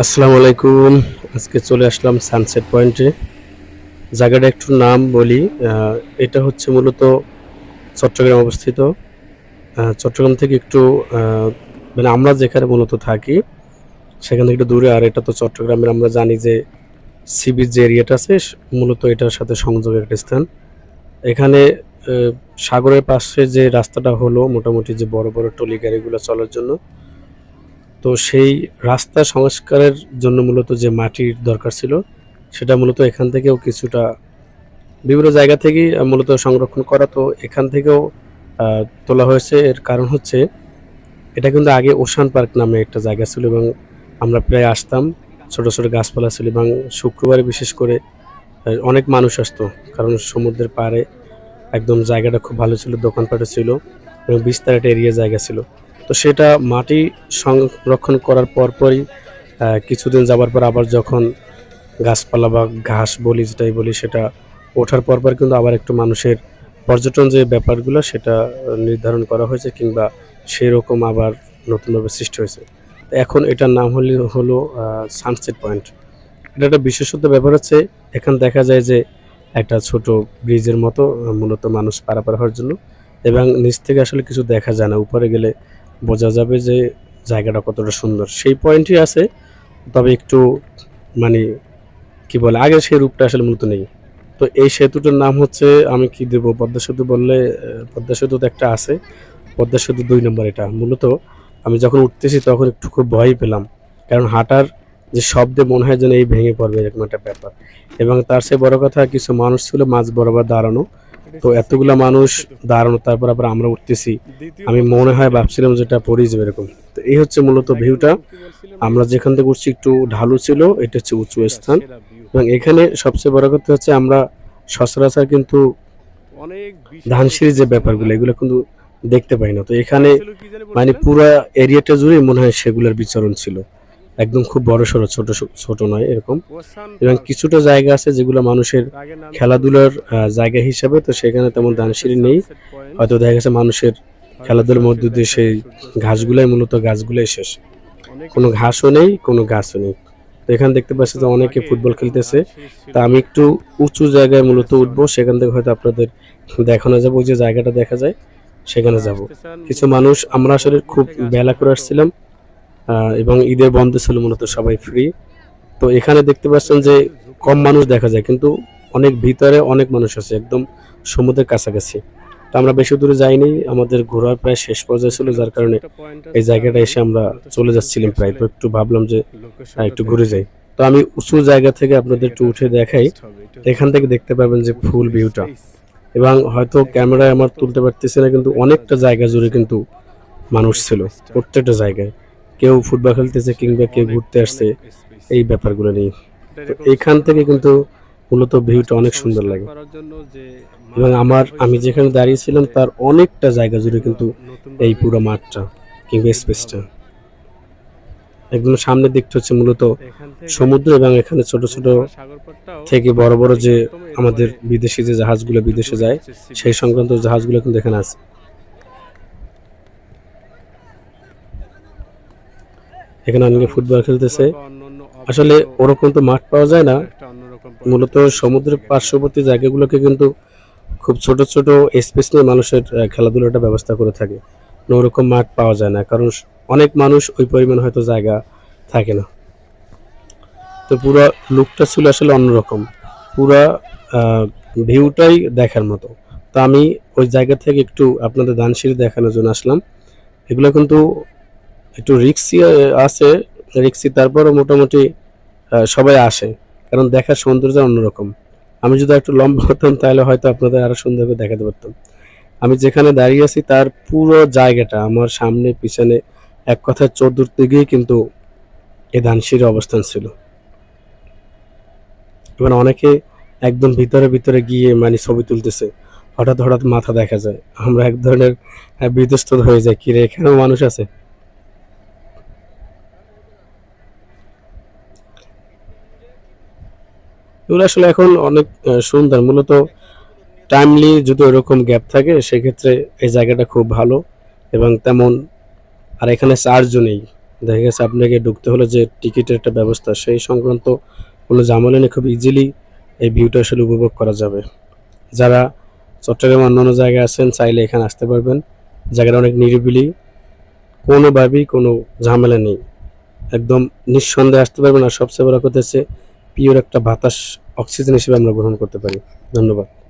আসসালামু আলাইকুম। আজকে চলে আসলাম সানসেট পয়েন্টে জায়গাটা একটু নাম বলি এটা হচ্ছে মূলত চট্টগ্রাম অবস্থিত। চট্টগ্রাম থেকে একটু মানে আমরা যেখানে মূলত থাকি, সেখান থেকে একটু দূরে। আর এটা তো চট্টগ্রামের আমরা জানি যে সি বিচ যে এরিয়াটা আছে, মূলত এটার সাথে সংযোগ একটা স্থান। এখানে সাগরের পাশে যে রাস্তাটা হলো, মোটামুটি যে বড় বড় টলি গাড়িগুলো চলার জন্য তো সেই রাস্তা সংস্কারের জন্য মূলত যে মাটির দরকার ছিল, সেটা মূলত এখান থেকেও কিছুটা বিভিন্ন জায়গা থেকেই মূলত সংরক্ষণ করা। তো এখান থেকেও তোলা হয়েছে। এর কারণ হচ্ছে, এটা কিন্তু আগে ওশান পার্ক নামে একটা জায়গা ছিল এবং আমরা প্রায় আসতাম। ছোট ছোট গাছপালা ছিল এবং শুক্রবারে বিশেষ করে অনেক মানুষ আসতো কারণ সমুদ্রের পাড়ে একদম জায়গাটা খুব ভালো ছিল, দোকানপাটও ছিল এবং বিস্তার একটা এরিয়া জায়গা ছিল। তো সেটা মাটি সংরক্ষণ করার পরপরই কিছুদিন যাবার পর আবার যখন গাছপালা বা ঘাস বলি, যেটাই বলি, সেটা ওঠার পরপর কিন্তু আবার একটু মানুষের পর্যটন যে ব্যাপারগুলো, সেটা নির্ধারণ করা হয়েছে কিংবা সেই রকম আবার নতুনভাবে সৃষ্টি হয়েছে। এখন এটার নাম হলো হলো সানসেট পয়েন্ট এটা একটা বিশেষত্ব ব্যাপার হচ্ছে, এখান দেখা যায় যে একটা ছোট ব্রিজের মতো মূলত মানুষ পারাপার হওয়ার জন্য এবং নিচ থেকে আসলে কিছু দেখা যায় না। উপরে গেলে বোঝা যাবে যে জায়গাটা কতটা সুন্দর। সেই পয়েন্টই আছে, তবে একটু মানে কি বলে, আগে সেই রূপটা আসলে মূলত নেই। তো এই সেতুটার নাম হচ্ছে, আমি কি দেবো, পদ্মা সেতু বললে পদ্মা সেতু তো একটা আছে। পদ্মা সেতু দুই নম্বর এটা। মূলত আমি যখন উঠতেছি তখন একটু খুব ভয় পেলাম। কারণ হাঁটার যে শব্দে মনে হয় যেন এই ভেঙে পড়বে এরকম একটা ব্যাপার। এবং তার সে বড় কথা, কিছু মানুষ ছিল মাঝ বরাবর দাঁড়ানো। তো এতগুলা মানুষ দাঁড়ানো তারপর আবার আমরা উঠতেছি। আমি মনে হয় ভাবছিলাম যেটা পড়ে যাবে এরকম। তো এই হচ্ছে মূলত ভিউটা আমরা যেখান থেকে উঠছি একটু ঢালু ছিল এটা হচ্ছে উঁচু স্থান। এবং এখানে সবচেয়ে বড় কথা হচ্ছে আমরা সচরাচর কিন্তু ধানসিঁড়ির যে ব্যাপারগুলো এগুলো কিন্তু দেখতে পাই না। তো এখানে মানে পুরো এরিয়াটা জুড়ে মনে হয় সেগুলোর বিচরণ ছিল। একদম খুব বড় সড়ো ছোট ছোট নয় এরকম। এবং কিছুটা জায়গা আছে যেগুলো মানুষের খেলাধুলার জায়গা হিসাবে তো সেখানে তেমন ধানসিঁড়ি নেই। হয়তো দেখা গেছে মানুষের খেলাধুলার মধ্যে দিয়ে সেই ঘাসগুলাই মূলত গাছগুলাই শেষ। কোনো ঘাসও নেই কোনো গাছও নেই। তো এখানে দেখতে পাচ্ছি যে অনেকে ফুটবল খেলতেছে। তা আমি একটু উঁচু জায়গায় মূলত উঠবো সেখান থেকে হয়তো আপনাদের দেখানো যাব ওই যে জায়গাটা দেখা যায় সেখানে যাব। কিছু মানুষ আমরা আসলে খুব বেলা করে আসছিলাম। এবং ঈদের বন্ধ ছিল মূলত সবাই ফ্রি তো এখানে দেখতে পাচ্ছেন যে কম মানুষ দেখা যায় কিন্তু অনেক ভিতরে অনেক মানুষ আছে একদম সমুদ্রের কাছাকাছি। তো আমরা বেশি দূরে যাইনি আমাদের ঘোরার প্রায় শেষ পর্যায়ে ছিল যার কারণে এই জায়গাটা এসে আমরা চলে যাচ্ছিলাম প্রায়। তো একটু ভাবলাম যে হ্যাঁ, একটু ঘুরে যাই। তো আমি উঁচু জায়গা থেকে আপনাদের একটু উঠে দেখাই। এখান থেকে দেখতে পাবেন যে ফুল ভিউটা। এবং হয়তো ক্যামেরায় আমার তুলতে পারতেছি না কিন্তু অনেকটা জায়গা জুড়ে কিন্তু মানুষ ছিল প্রত্যেকটা জায়গায়। কেউ ফুটবল খেলতেছে কিংবা কেউ ঘুরতে আসছে এই ব্যাপারগুলো নেই তো এইখান থেকে কিন্তু মূলত ভিউটা অনেক সুন্দর লাগে। এবং আমার আমি যেখানে দাঁড়িয়েছিলাম তার অনেকটা জায়গা জুড়ে কিন্তু এই পুরো মাঠটা কিংবা স্পেসটা একদম সামনের দিকটা হচ্ছে মূলত সমুদ্র এবং এখানে ছোট ছোট থেকে বড় বড় যে আমাদের বিদেশি যে জাহাজগুলো বিদেশে যায় সেই সংক্রান্ত জাহাজগুলো কিন্তু এখানে আছে। এখানে অনেকে ফুটবল খেলতেছে। আসলে ওরকম তো মাঠ পাওয়া যায় না। মূলত সমুদ্রের পার্শ্ববর্তী জায়গাগুলোকে কিন্তু খুব ছোট ছোট স্পেস নিয়ে মানুষের খেলাধুলাটা ব্যবস্থা করে থাকে। ওরকম মাঠ পাওয়া যায় না। কারণ অনেক মানুষ ওই পরিমাণ হয়তো জায়গা থাকে না। তো পুরো লুকটা ছিল আসলে অন্যরকম। পুরা ভিউটাই দেখার মতো। তো আমি ওই জায়গা থেকে একটু আপনাদের ধানসিঁড়ি দেখানোর জন্য আসলাম। এগুলো কিন্তু একটু রিক্সি আছে রিক্সি তারপরও মোটামুটি সবাই আসে, কারণ দেখার সৌন্দর্য অন্যরকম। আমি যদি একটু লম্বা হতাম, তাহলে হয়তো আপনাদের আরও সুন্দর করে দেখাতে পারতাম। আমি যেখানে দাঁড়িয়ে আছি, তার পুরো জায়গাটা, আমার সামনে, পিছনে, এক কথায় চতুর্দিকেই কিন্তু এ ধানসিঁড়ির অবস্থান ছিল। এবার অনেকে একদম ভিতরে ভিতরে গিয়ে মানে ছবি তুলতেছে। হঠাৎ হঠাৎ মাথা দেখা যায়। আমরা এক ধরনের বিধ্বস্ত হয়ে যাই কিরে এখানেও মানুষ আছে? এগুলো আসলে এখন অনেক সুন্দর। মূলত টাইমলি যদি ওরকম গ্যাপ থাকে, সেক্ষেত্রে এই জায়গাটা খুব ভালো এবং তেমন, আর এখানে চার্জও নেই। দেখা গেছে আপনাকে ঢুকতে হলে যে টিকিটের একটা ব্যবস্থা, সেই সংক্রান্ত কোনো ঝামেলা নিয়ে খুব ইজিলি এই ভিউটা আসলে উপভোগ করা যাবে। যারা চট্টগ্রাম অন্যান্য জায়গায় আছেন, চাইলে এখানে আসতে পারবেন। জায়গাটা অনেক নিরিবিলি, কোনোভাবেই কোনো ঝামেলা নেই। একদম নিঃসন্দেহে আসতে পারবেন। আর সবচেয়ে বড় কথা হচ্ছে পিওর একটা বাতাস অক্সিজেন হিসেবে আমরা গ্রহণ করতে পারি। ধন্যবাদ।